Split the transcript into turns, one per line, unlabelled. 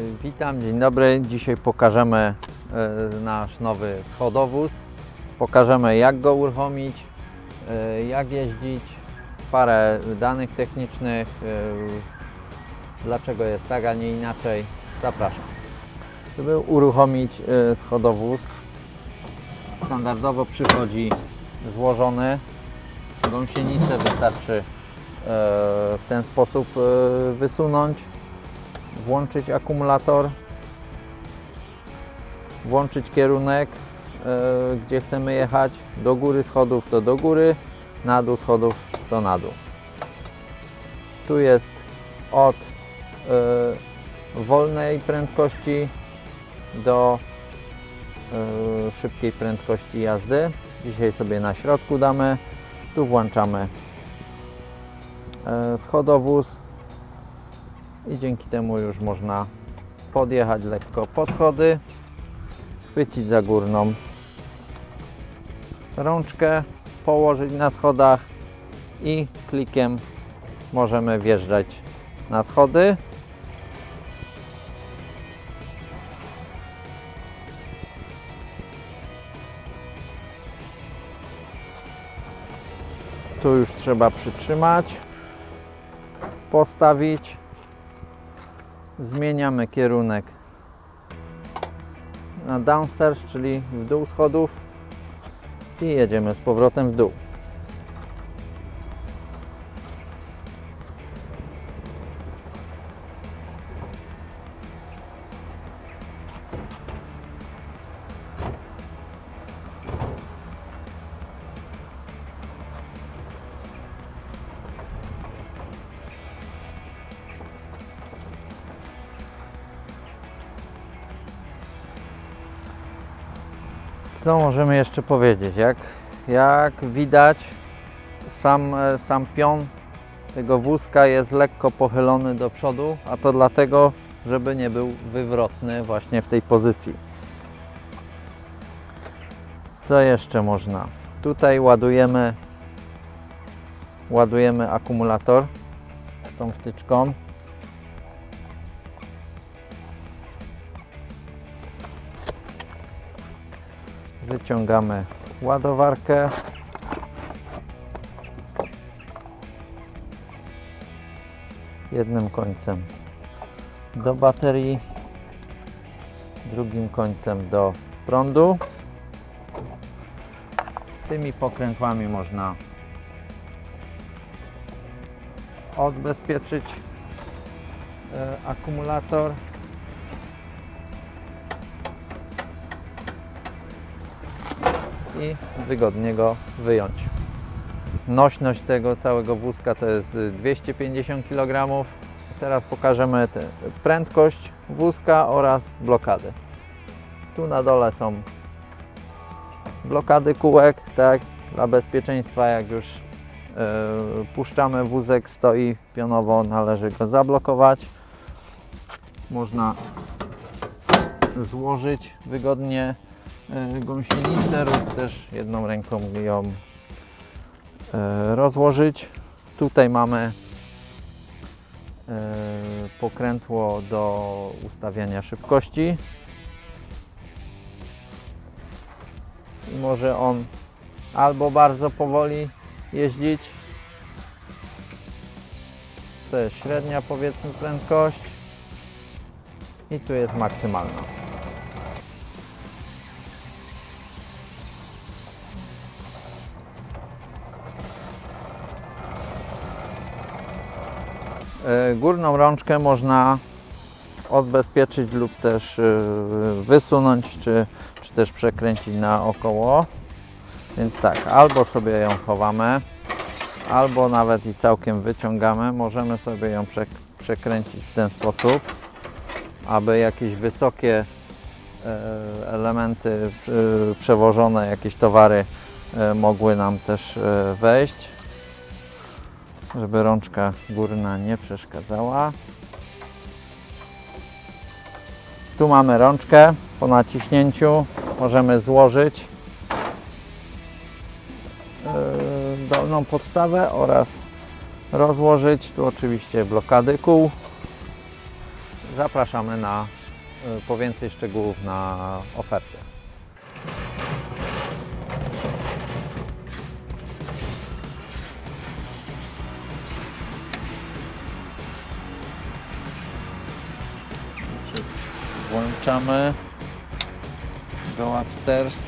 Y, Witam, dzień dobry. Dzisiaj pokażemy y, nasz nowy schodowóz. Pokażemy jak go uruchomić, y, jak jeździć, parę danych technicznych, dlaczego jest tak, a nie inaczej. Zapraszam. Żeby uruchomić schodowóz, standardowo przychodzi złożony. Gąsienicę wystarczy w ten sposób wysunąć włączyć akumulator, włączyć kierunek, e, gdzie chcemy jechać. Do góry schodów to do góry, na dół schodów to na dół. Tu jest od e, wolnej prędkości do e, szybkiej prędkości jazdy. Dzisiaj sobie na środku damy. Tu włączamy schodowóz i dzięki temu już można podjechać lekko pod schody, chwycić za górną rączkę, położyć na schodach i klikiem możemy wjeżdżać na schody. Tu już trzeba przytrzymać, postawić zmieniamy kierunek na downstairs, czyli w dół schodów i jedziemy z powrotem w dół. Co możemy jeszcze powiedzieć? Jak, jak widać, sam, e, sam pion tego wózka jest lekko pochylony do przodu, a to dlatego, żeby nie był wywrotny właśnie w tej pozycji. Co jeszcze można? Tutaj ładujemy ładujemy akumulator tą wtyczką. Wyciągamy ładowarkę. Jednym końcem do baterii, drugim końcem do prądu. Tymi pokrętłami można odbezpieczyć e, akumulator. I wygodnie go wyjąć. Nośność tego całego wózka to jest y, 250 kg. Teraz pokażemy prędkość wózka oraz blokady. Tu na dole są blokady kółek, tak, dla bezpieczeństwa jak już y, puszczamy wózek, stoi pionowo, należy go zablokować. Można złożyć wygodnie gąsienicę lub też jedną ręką ją e, rozłożyć. Tutaj mamy e, pokrętło do ustawiania szybkości. I może on albo bardzo powoli jeździć. To jest średnia powiedzmy prędkość. I tu jest maksymalna. Górną rączkę można odbezpieczyć lub też e, wysunąć, czy, czy też przekręcić naokoło. Więc tak, albo sobie ją chowamy, albo nawet i całkiem wyciągamy. Możemy sobie ją przek- przekręcić w ten sposób, aby jakieś wysokie e, elementy e, przewożone, jakieś towary e, mogły nam też e, wejść żeby rączka górna nie przeszkadzała. Tu mamy rączkę. Po naciśnięciu możemy złożyć yy, dolną podstawę oraz rozłożyć. Tu oczywiście blokady kół. zapraszamy na y, po więcej szczegółów na ofertę. Włączamy go upstairs.